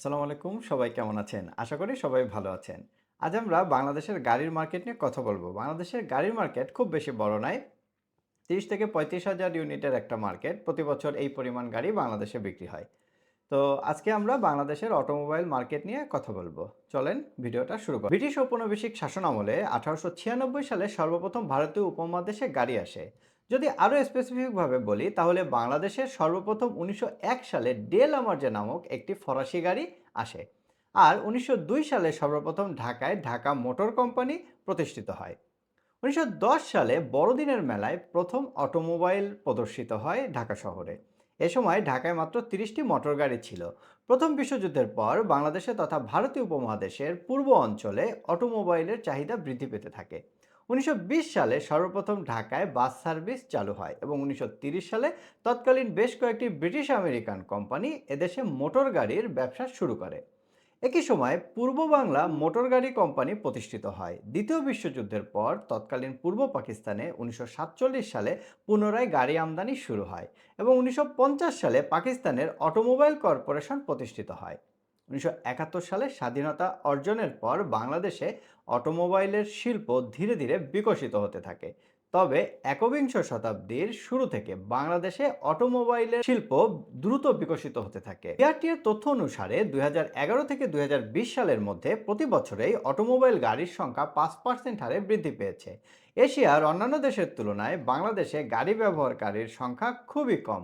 আসসালামু আলাইকুম, সবাই কেমন আছেন? আশা করি সবাই ভালো আছেন। আজ আমরা বাংলাদেশের গাড়ির মার্কেট নিয়ে কথা বলব। বাংলাদেশের গাড়ির মার্কেট খুব বেশি বড় নয় তিরিশ থেকে পঁয়ত্রিশ হাজার ইউনিটের একটা মার্কেট প্রতি বছর এই পরিমাণ গাড়ি বাংলাদেশে বিক্রি হয়। তো আজকে আমরা বাংলাদেশের অটোমোবাইল মার্কেট নিয়ে কথা বলব। চলেন ভিডিওটা শুরু করি। ব্রিটিশ ঔপনিবেশিক শাসন আমলে আঠারোশো ছিয়ানব্বই সালে সর্বপ্রথম ভারতীয় উপমহাদেশে গাড়ি আসে। যদি আরও স্পেসিফিকভাবে বলি, তাহলে বাংলাদেশের সর্বপ্রথম উনিশশো এক সালে ডেল আমার্জে নামক একটি ফরাসি গাড়ি আসে। আর উনিশশো দুই সালে সর্বপ্রথম ঢাকায় ঢাকা মোটর কোম্পানি প্রতিষ্ঠিত হয়। উনিশশো দশ সালে বড়দিনের মেলায় প্রথম অটোমোবাইল প্রদর্শিত হয় ঢাকা শহরে। এ সময় ঢাকায় মাত্র তিরিশটি মোটর গাড়ি ছিল। প্রথম বিশ্বযুদ্ধের পর বাংলাদেশে তথা ভারতীয় উপমহাদেশের পূর্ব অঞ্চলে অটোমোবাইলের চাহিদা বৃদ্ধি পেতে থাকে। উনিশশো বিশ সালে সর্বপ্রথম ঢাকায় বাস সার্ভিস চালু হয় এবং উনিশশো সালে তৎকালীন বেশ কয়েকটি ব্রিটিশ আমেরিকান কোম্পানি এদেশে মোটর গাড়ির ব্যবসা শুরু করে। একই সময় পূর্ব বাংলা মোটর গাড়ি কোম্পানি প্রতিষ্ঠিত হয়। দ্বিতীয় বিশ্বযুদ্ধের পর তৎকালীন পূর্ব পাকিস্তানে উনিশশো সাতচল্লিশ সালে পুনরায় গাড়ি আমদানি শুরু হয় এবং উনিশশো পঞ্চাশ সালে পাকিস্তানের অটোমোবাইল কর্পোরেশন প্রতিষ্ঠিত হয়। উনিশশো একাত্তর সালে স্বাধীনতা অর্জনের পর বাংলাদেশে অটোমোবাইলের শিল্প ধীরে ধীরে বিকশিত হতে থাকে। তবে একবিংশ শতাব্দীর শুরু থেকে বাংলাদেশে অটোমোবাইলের শিল্প দ্রুত বিকশিত হতে থাকে। বিআরটির তথ্য অনুসারে দুই হাজার এগারো থেকে দুই হাজার বিশ সালের মধ্যে প্রতি বছরেই অটোমোবাইল গাড়ির সংখ্যা পাঁচ পার্সেন্ট হারে বৃদ্ধি পেয়েছে। এশিয়ার অন্যান্য দেশের তুলনায় বাংলাদেশে গাড়ি ব্যবহারকারীর সংখ্যা খুবই কম।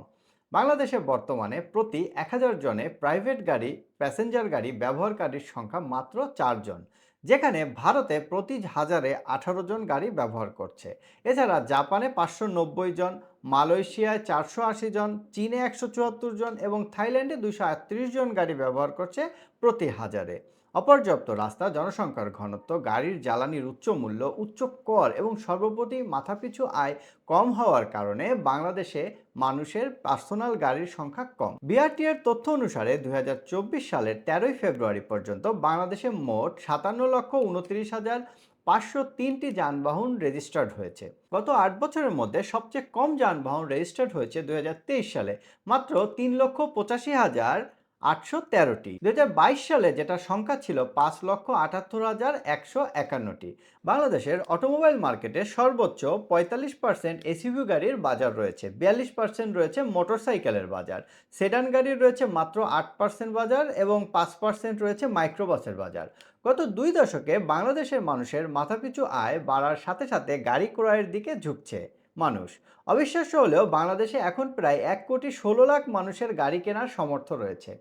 বাংলাদেশে বর্তমানে প্রতি এক হাজার জনে প্রাইভেট গাড়ি প্যাসেঞ্জার গাড়ি ব্যবহারকারীর সংখ্যা মাত্র চারজন যেখানে ভারতে প্রতি হাজারে আঠারো জন গাড়ি ব্যবহার করছে। এছাড়া জাপানে পাঁচশো নব্বই জন মালয়েশিয়ায় চারশো আশি জন, চীনে একশো চুয়াত্তর জন এবং থাইল্যান্ডে দুশো আটত্রিশ জন গাড়ি ব্যবহার করছে প্রতি হাজারে। অপর্যাপ্ত রাস্তা, জনসংখ্যার ঘনত্ব, গাড়ির জ্বালানির উচ্চ মূল্য, উচ্চ কর এবং সর্বোপরি মাথাপিছু আয় কম হওয়ার কারণে বাংলাদেশে মানুষের পার্সোনাল গাড়ির সংখ্যা কম। বিআরটি এর তথ্য অনুসারে দুই হাজার চব্বিশ সালের তেরোই ফেব্রুয়ারি পর্যন্ত বাংলাদেশে মোট সাতান্ন লক্ষ উনত্রিশ হাজার পাঁচশো তিনটি যানবাহন রেজিস্টার্ড হয়েছে। গত আট বছরের মধ্যে সবচেয়ে কম যানবাহন রেজিস্টার্ড হয়েছে দুই হাজার তেইশ সালে। মাত্র তিন লক্ষ পঁচাশি হাজার আটশো তেরোটি। দু হাজার বাইশ সালে যেটা সংখ্যা ছিল পাঁচ লক্ষ আটাত্তর হাজার একশো একান্নটি। বাংলাদেশের অটোমোবাইল মার্কেটে সর্বোচ্চ পঁয়তাল্লিশ পার্সেন্ট এসইভি গাড়ির বাজার রয়েছে, বিয়াল্লিশ পার্সেন্ট রয়েছে মোটরসাইকেলের বাজার, সেডান গাড়ির রয়েছে মাত্র আট পার্সেন্ট বাজার এবং পাঁচ পার্সেন্ট রয়েছে মাইক্রোবাসের বাজার। গত দুই দশকে বাংলাদেশের মানুষের মাথাপিছু আয় বাড়ার সাথে সাথে গাড়ি ক্রয়ের দিকে ঝুঁকছে। মানুষ। অবিশ্বাস্য হলেও বাংলাদেশে এখন প্রায় এক কোটি ষোলো লাখ মানুষের গাড়ি কেনার সমর্থ রয়েছে।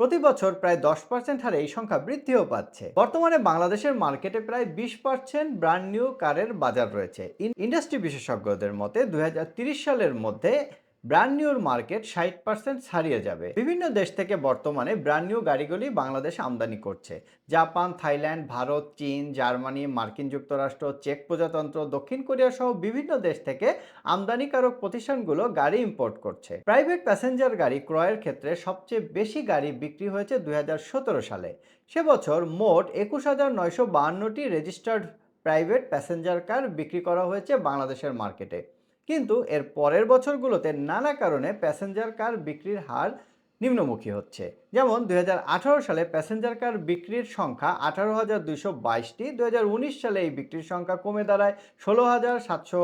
প্রতি বছর প্রায় দশ পার্সেন্ট হারে এই সংখ্যা বৃদ্ধিও পাচ্ছে। বর্তমানে বাংলাদেশের মার্কেটে প্রায় বিশ পার্সেন্ট ব্র্যান্ড নিউ কারের বাজার রয়েছে। ইন্ডাস্ট্রি বিশেষজ্ঞদের মতে দুই সালের মধ্যে ব্র্যান্ড নিউর মার্কেট ষাট পার্সেন্ট ছাড়িয়ে যাবে। বিভিন্ন দেশ থেকে বর্তমানে ব্র্যান্ড নিউ গাড়িগুলি বাংলাদেশ আমদানি করছে। জাপান, থাইল্যান্ড, ভারত, চীন, জার্মানি, মার্কিন যুক্তরাষ্ট্র, চেক প্রজাতন্ত্র, দক্ষিণ কোরিয়া সহ বিভিন্ন দেশ থেকে আমদানিকারক প্রতিষ্ঠানগুলো গাড়ি ইম্পোর্ট করছে। প্রাইভেট প্যাসেঞ্জার গাড়ি ক্রয়ের ক্ষেত্রে সবচেয়ে বেশি গাড়ি বিক্রি হয়েছে দুই হাজার সতেরো সালে। সে বছর মোট একুশ হাজার নয়শো বাহান্নটি রেজিস্টার্ড প্রাইভেট প্যাসেঞ্জার কার বিক্রি করা হয়েছে বাংলাদেশের মার্কেটে। কিন্তু এর পরের বছরগুলোতে নানা কারণে প্যাসেঞ্জার কার বিক্রির হার নিম্নমুখী হচ্ছে। যেমন দুই হাজার আঠারো সালে প্যাসেঞ্জার কার বিক্রির সংখ্যা আঠারো হাজার দুইশো বাইশটি, দুই হাজার উনিশ সালে এই বিক্রির সংখ্যা কমে দাঁড়ায় ষোলো হাজার সাতশো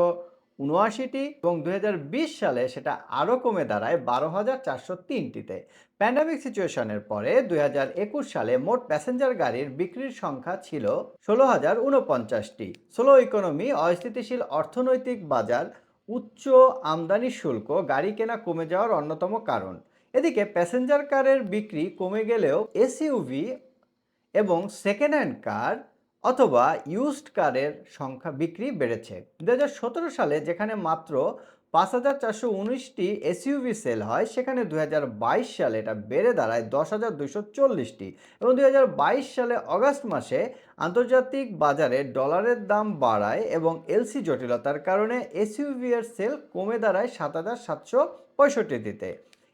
উনআশিটি এবং দু হাজার বিশ সালে সেটা আরও কমে দাঁড়ায় বারো হাজার চারশো তিনটিতে। প্যান্ডামিক সিচুয়েশনের পরে দুই হাজার একুশ সালে মোট প্যাসেঞ্জার গাড়ির বিক্রির সংখ্যা ছিল ষোলো হাজার উনপঞ্চাশটি। স্লো ইকোনমি অস্থিতিশীল অর্থনৈতিক বাজার উচ্চ আমদানি শুল্ক গাড়ি কেনা কমে যাওয়ার অন্যতম কারণ। এদিকে প্যাসেঞ্জার কারের বিক্রি কমে গেলেও এসইউভি এবং সেকেন্ড হ্যান্ড কার অথবা ইউজড কারের সংখ্যা বিক্রি বেড়েছে। দু হাজার সতেরো সালে যেখানে মাত্র পাঁচ হাজার চারশো উনিশটি এসইউভি সেল হয়, সেখানে দু হাজার বাইশ সালে এটা বেড়ে দাঁড়ায় দশ হাজার দুশো চল্লিশটি এবং দু হাজার বাইশ সালে অগাস্ট মাসে আন্তর্জাতিক বাজারে ডলারের দাম বাড়ায় এবং এলসি জটিলতার কারণে এসইউভি এর সেল কমে দাঁড়ায় সাত হাজার সাতশো পঁয়ষট্টিতে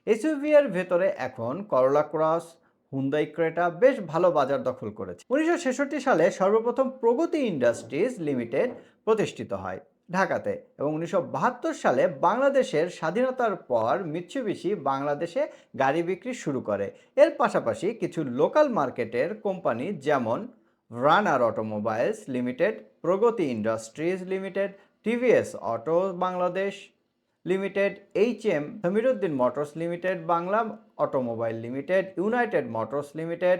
এসইউভি এর ভেতরে এখন করলা ক্রস হুন্দাই ক্রেটা বেশ ভালো বাজার দখল করেছে। উনিশশো ছেষট্টি সালে সর্বপ্রথম প্রগতি ইন্ডাস্ট্রিজ লিমিটেড প্রতিষ্ঠিত হয় ঢাকাতে এবং উনিশশো বাহাত্তর সালে বাংলাদেশের স্বাধীনতার পর মিৎসুবিশি বাংলাদেশে গাড়ি বিক্রি শুরু করে। এর পাশাপাশি কিছু লোকাল মার্কেটের কোম্পানি যেমন Runner automobiles limited Pragati industries limited TVS auto Bangladesh limited, H M Samiruddin motors limited, Bangla automobile limited, united motors limited,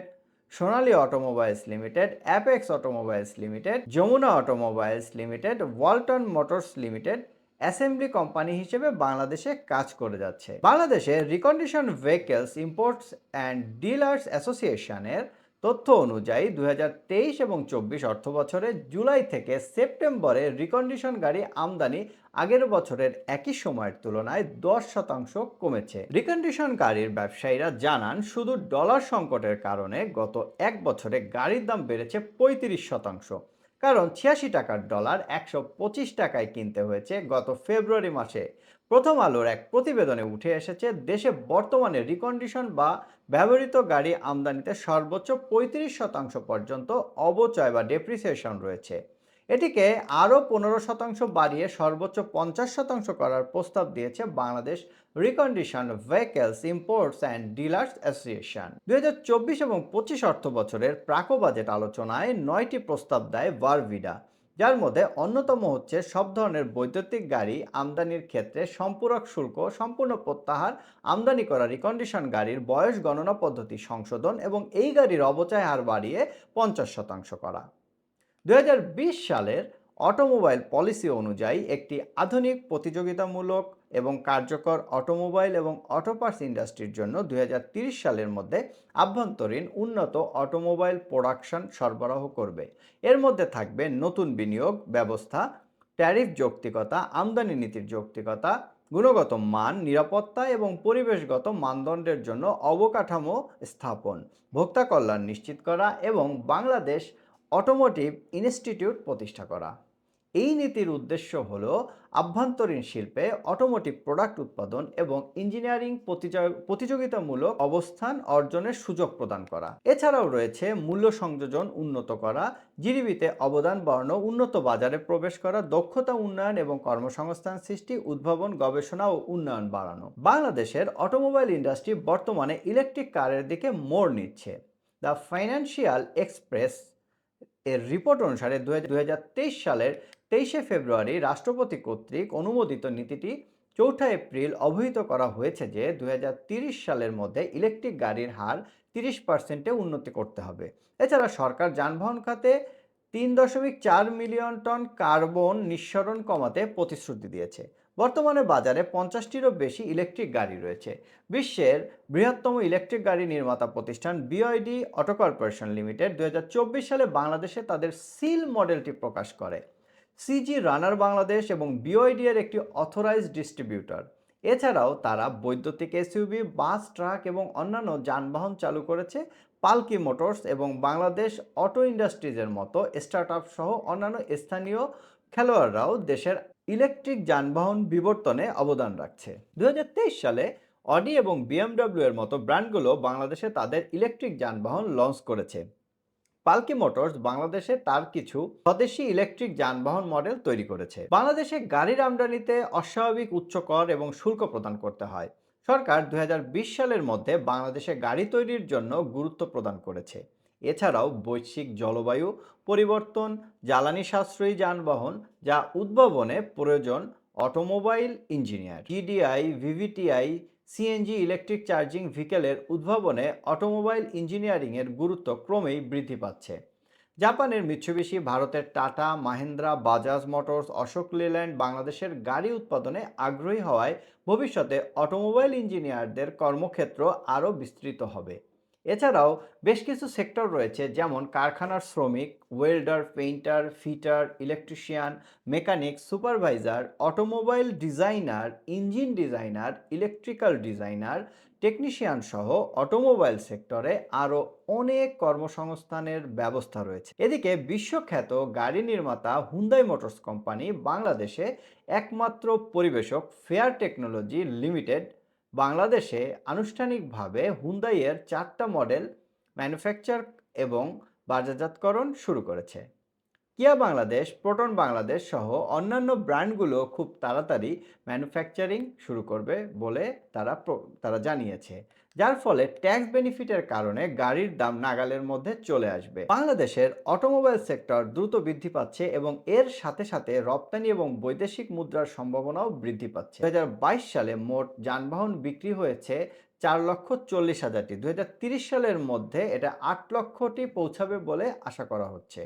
Sonali automobiles limited, Apex automobiles limited, Jamuna automobiles limited, Walton motors limited assembly company হিসেবে বাংলাদেশে কাজ করে যাচ্ছে। বাংলাদেশে recondition vehicles imports and dealers অ্যাসোসিয়েশনের তথ্য অনুযায়ী দু হাজার তেইশ এবং চব্বিশ অর্থ বছরে জুলাই থেকে সেপ্টেম্বরে রিকন্ডিশন গাড়ি আমদানি আগের বছরের একই সময়ের তুলনায় দশ শতাংশ কমেছে। রিকন্ডিশন গাড়ির ব্যবসায়ীরা জানান, শুধু ডলার সংকটের কারণে গত এক বছরে গাড়ির দাম বেড়েছে পঁয়ত্রিশ শতাংশ। কারণ ছিয়াশি টাকার ডলার একশো পঁচিশ টাকায় কিনতে হয়েছে গত ফেব্রুয়ারি মাসে। প্রথম আলোর এক প্রতিবেদনে উঠে এসেছে, দেশে বর্তমানে রিকন্ডিশন বা ব্যবহৃত গাড়ি আমদানিতে সর্বোচ্চ পঁয়ত্রিশ শতাংশ পর্যন্ত অবচয় বা ডেপ্রিসিয়েশন রয়েছে। এটিকে আরও পনেরো শতাংশ বাড়িয়ে সর্বোচ্চ পঞ্চাশ শতাংশ করার প্রস্তাব দিয়েছে Bangladesh recondition vehicles imports and dealers association দুই হাজার চব্বিশ এবং পঁচিশ অর্থ বছরের প্রাক বাজেট আলোচনায় নয়টি প্রস্তাব দেয় ভারভিডা যার মধ্যে অন্যতম হচ্ছে সব ধরনের বৈদ্যুতিক গাড়ি আমদানির ক্ষেত্রে সম্পূরক শুল্ক সম্পূর্ণ প্রত্যাহার আমদানি করা রিকন্ডিশন গাড়ির বয়স গণনা পদ্ধতি সংশোধন এবং এই গাড়ির অবচয় হার বাড়িয়ে পঞ্চাশ শতাংশ করা। দুই হাজার বিশ সালের অটোমোবাইল পলিসি অনুযায়ী একটি আধুনিক প্রতিযোগিতামূলক এবং কার্যকর অটোমোবাইল এবং অটো পার্টস ইন্ডাস্ট্রির জন্য দুই সালের মধ্যে আভ্যন্তরীণ উন্নত অটোমোবাইল প্রোডাকশন সরবরাহ করবে। এর মধ্যে থাকবে নতুন বিনিয়োগ ব্যবস্থা, ট্যারিফ যৌক্তিকতা, আমদানি নীতির যৌক্তিকতা, গুণগত মান, নিরাপত্তা এবং পরিবেশগত মানদণ্ডের জন্য অবকাঠামো স্থাপন, ভোক্তা কল্যাণ নিশ্চিত করা এবং বাংলাদেশ অটোমোটিভ ইনস্টিটিউট প্রতিষ্ঠা করা। এই নীতির উদ্দেশ্য হল আভ্যন্তরীণ শিল্পে অটোমোটিভ প্রোডাক্ট উৎপাদন এবং ইঞ্জিনিয়ারিং প্রতিযোগিতামূলক অবস্থান অর্জনের সুযোগ প্রদান করা। এছাড়াও রয়েছে মূল্য সংযোজন উন্নত করা, জিডিপিতে অবদান বাড়ানো, উন্নত বাজারে প্রবেশ করা, দক্ষতা উন্নয়ন এবং কর্মসংস্থান সৃষ্টি, উদ্ভাবন, গবেষণা ও উন্নয়ন বাড়ানো। বাংলাদেশের অটোমোবাইল ইন্ডাস্ট্রি বর্তমানে ইলেকট্রিক কারের দিকে মোড় নিচ্ছে। দ্য ফাইন্যান্সিয়াল এক্সপ্রেস এর রিপোর্ট অনুসারে দুই হাজার তেইশ সালের তেইশে ফেব্রুয়ারি রাষ্ট্রপতি কর্তৃক অনুমোদিত নীতিটি চৌঠা এপ্রিল অবহিত করা হয়েছে যে দু সালের মধ্যে ইলেকট্রিক গাড়ির হার তিরিশ পার্সেন্টে উন্নতি করতে হবে। এছাড়া সরকার যানবাহন খাতে তিন দশমিক চার মিলিয়ন টন কার্বন নিঃসরণ কমাতে প্রতিশ্রুতি দিয়েছে। বর্তমানে বাজারে পঞ্চাশটিরও বেশি ইলেকট্রিক গাড়ি রয়েছে। বিশ্বের বৃহত্তম ইলেকট্রিক গাড়ি নির্মাতা প্রতিষ্ঠান বিআইডি অটো কর্পোরেশন লিমিটেড দু হাজার চব্বিশ সালে বাংলাদেশে তাদের সিল মডেলটি প্রকাশ করে। সিজি রানার বাংলাদেশ এবং বিওআইডি এর একটি অথরাইজড ডিস্ট্রিবিউটর এছাড়াও তারা বৈদ্যুতিক এসইউবি বাস, ট্রাক এবং অন্যান্য যানবাহন চালু করেছে পালকি মোটরস এবং বাংলাদেশ অটো ইন্ডাস্ট্রিজের মতো স্টার্ট সহ অন্যান্য স্থানীয় খেলোয়াড়রাও দেশের ইলেকট্রিক যানবাহন বিবর্তনে অবদান রাখছে। দুই হাজার তেইশ সালে অডি এবং বিএমডব্লিউ এর মতো ব্র্যান্ডগুলো বাংলাদেশে তাদের ইলেকট্রিক যানবাহন লঞ্চ করেছে। পালকি মোটরস বাংলাদেশে তার কিছু স্বদেশি ইলেকট্রিক যানবাহন মডেল তৈরি করেছে। বাংলাদেশে গাড়ির আমদানিতে অস্বাভাবিক উচ্চ কর এবং শুল্ক প্রদান করতে হয়। সরকার দুই হাজার বিশ সালের মধ্যে বাংলাদেশে গাড়ি তৈরির জন্য গুরুত্ব প্রদান করেছে। এছাড়াও বৈশ্বিক জলবায়ু পরিবর্তন, জ্বালানি সাশ্রয়ী যানবাহন, যা উদ্ভাবনে প্রয়োজন automobile engineer, TDI, VVTI CNG electric charging ভিকেলের উদ্ভাবনে অটোমোবাইল ইঞ্জিনিয়ারিংয়ের গুরুত্ব ক্রমেই বৃদ্ধি পাচ্ছে। জাপানের মিৎসুবিশি, ভারতের টাটা, মাহিন্দ্রা, বাজাজ মোটরস, অশোক লেল্যান্ড, বাংলাদেশের গাড়ি উৎপাদনে আগ্রহী হওয়ায় ভবিষ্যতে অটোমোবাইল ইঞ্জিনিয়ারদের কর্মক্ষেত্র আরও বিস্তৃত হবে। এছাড়াও বেশ কিছু সেক্টর রয়েছে, যেমন কারখানার শ্রমিক, welder, painter, fitter, electrician, mechanic, supervisor, automobile designer, engine designer, electrical designer, technician সহ অটোমোবাইল সেক্টরে আরও অনেক কর্মসংস্থানের ব্যবস্থা রয়েছে। এদিকে বিশ্বখ্যাত গাড়ি নির্মাতা হুন্দাই মোটরস কোম্পানি বাংলাদেশে একমাত্র পরিবেশক ফেয়ার টেকনোলজি লিমিটেড বাংলাদেশে আনুষ্ঠানিকভাবে হুন্দাইয়ের চারটা মডেল ম্যানুফ্যাকচার এবং বাজারজাতকরণ শুরু করেছে। কিয়া বাংলাদেশ, প্রোটন বাংলাদেশ সহ অন্যান্য ব্র্যান্ডগুলো খুব তাড়াতাড়ি ম্যানুফ্যাকচারিং শুরু করবে বলে তারা তারা জানিয়েছে। যার ফলে ট্যাক্স বেনিফিটের কারণে গাড়ির দাম নাগালের মধ্যে চলে আসবে। বাংলাদেশের অটোমোবাইল সেক্টর দ্রুত বৃদ্ধি পাচ্ছে এবং এর সাথে সাথে রপ্তানি এবং বৈদেশিক মুদ্রার সম্ভাবনাও বৃদ্ধি পাচ্ছে। দু হাজার বাইশ সালে মোট যানবাহন বিক্রি হয়েছে চার লক্ষ চল্লিশ হাজারটি। দু সালের মধ্যে এটা আট লক্ষটি পৌঁছাবে বলে আশা করা হচ্ছে।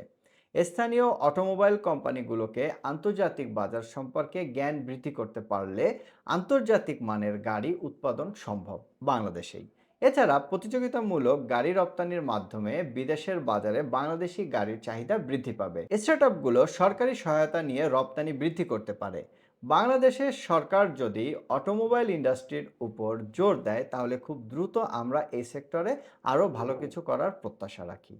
স্থানীয় অটোমোবাইল কোম্পানিগুলোকে আন্তর্জাতিক বাজার সম্পর্কে জ্ঞান বৃদ্ধি করতে পারলে আন্তর্জাতিক মানের গাড়ি উৎপাদন সম্ভব বাংলাদেশেই। এছাড়া প্রতিযোগিতামূলক গাড়ি রপ্তানির মাধ্যমে বিদেশের বাজারে বাংলাদেশি গাড়ির চাহিদা বৃদ্ধি পাবে। স্টার্ট আপগুলো সরকারি সহায়তা নিয়ে রপ্তানি বৃদ্ধি করতে পারে। বাংলাদেশের সরকার যদি অটোমোবাইল ইন্ডাস্ট্রির উপর জোর দেয়, তাহলে খুব দ্রুত আমরা এই সেক্টরে আরও ভালো কিছু করার প্রত্যাশা রাখি।